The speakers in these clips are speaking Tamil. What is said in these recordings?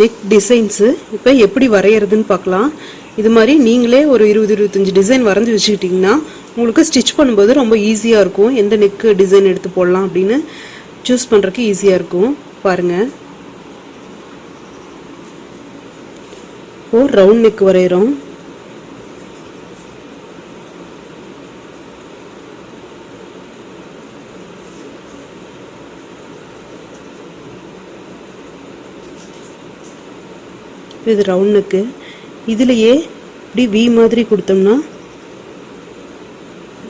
நெக் டிசைன்ஸு இப்போ எப்படி வரைகிறதுன்னு பார்க்கலாம். இது மாதிரி நீங்களே ஒரு இருபது இருபத்தஞ்சி டிசைன் வரைஞ்சி வச்சுக்கிட்டிங்கன்னா உங்களுக்கு ஸ்டிச் பண்ணும்போது ரொம்ப ஈஸியாக இருக்கும். எந்த நெக்கு டிசைன் எடுத்து போடலாம் அப்படின்னு சூஸ் பண்ணுறதுக்கு ஈஸியாக இருக்கும். பாருங்கள் இப்போது ரவுண்ட் நெக் வரைகிறோம் இது ரவுண்ட் நெக்கு இதுலேயே இப்படி வி மாதிரி கொடுத்தோம்னா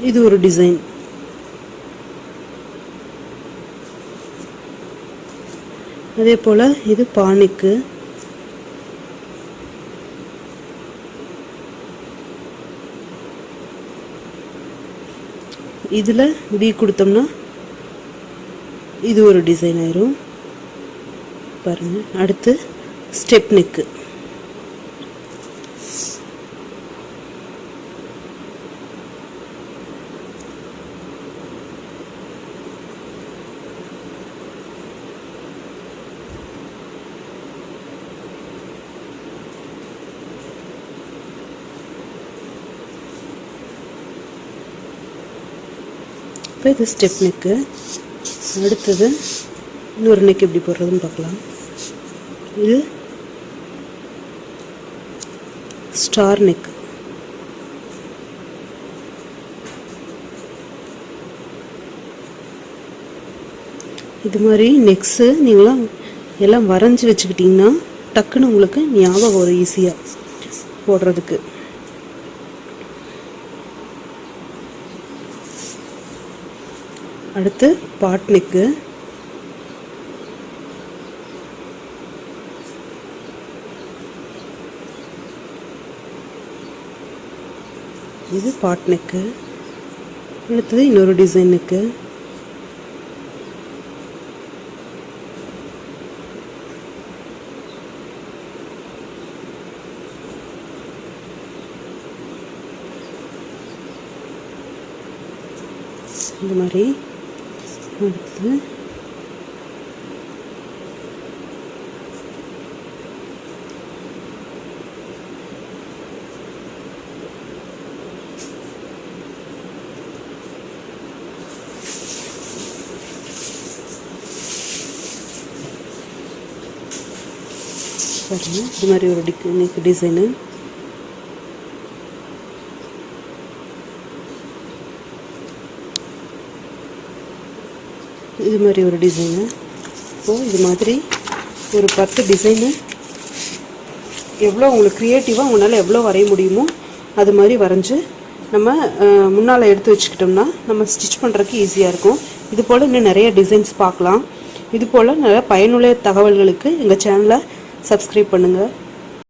இது ஒரு டிசைன் அதே போல் இது பானிக்கு இதில் வி கொடுத்தோம்னா இது ஒரு டிசைன் ஆயிரும். பாருங்கள் அடுத்து ஸ்டெப் நெக்கு இப்போ இது ஸ்டெப் நெக்கு அடுத்தது இன்னொரு நெக் எப்படி போடுறதுன்னு பார்க்கலாம். இது ஸ்டார் நெக் இது மாதிரி நெக்ஸு நீங்களாம் எல்லாம் வரைஞ்சி வச்சுக்கிட்டிங்கன்னா டக்குன்னு உங்களுக்கு ஞாபகம் வரும் ஈஸியாக போடுறதுக்கு. அடுத்து பாட்லிக்கு இது பாட்னுக்கு. அடுத்தது இன்னொரு டிசைனுக்கு. இந்த மாதிரி. கொடுத்து பாருங்கள் இது மாதிரி ஒரு டிக் நெக் டிசைனு இது மாதிரி ஒரு டிசைனு இப்போது இது மாதிரி ஒரு பத்து டிசைனு எவ்வளோ உங்களுக்கு க்ரியேட்டிவாக உங்களால் எவ்வளோ வரைய முடியுமோ அது மாதிரி வரைஞ்சி நம்ம முன்னால் எடுத்து வச்சுக்கிட்டோம்னா நம்ம ஸ்டிச் பண்ணுறதுக்கு ஈஸியாக இருக்கும். இது போல் இன்னும் நிறைய டிசைன்ஸ் பார்க்கலாம். இது போல் நிறைய பயனுள்ள தகவல்களுக்கு எங்கள் சேனலை சப்ஸ்கிரைப் பண்ணுங்கள்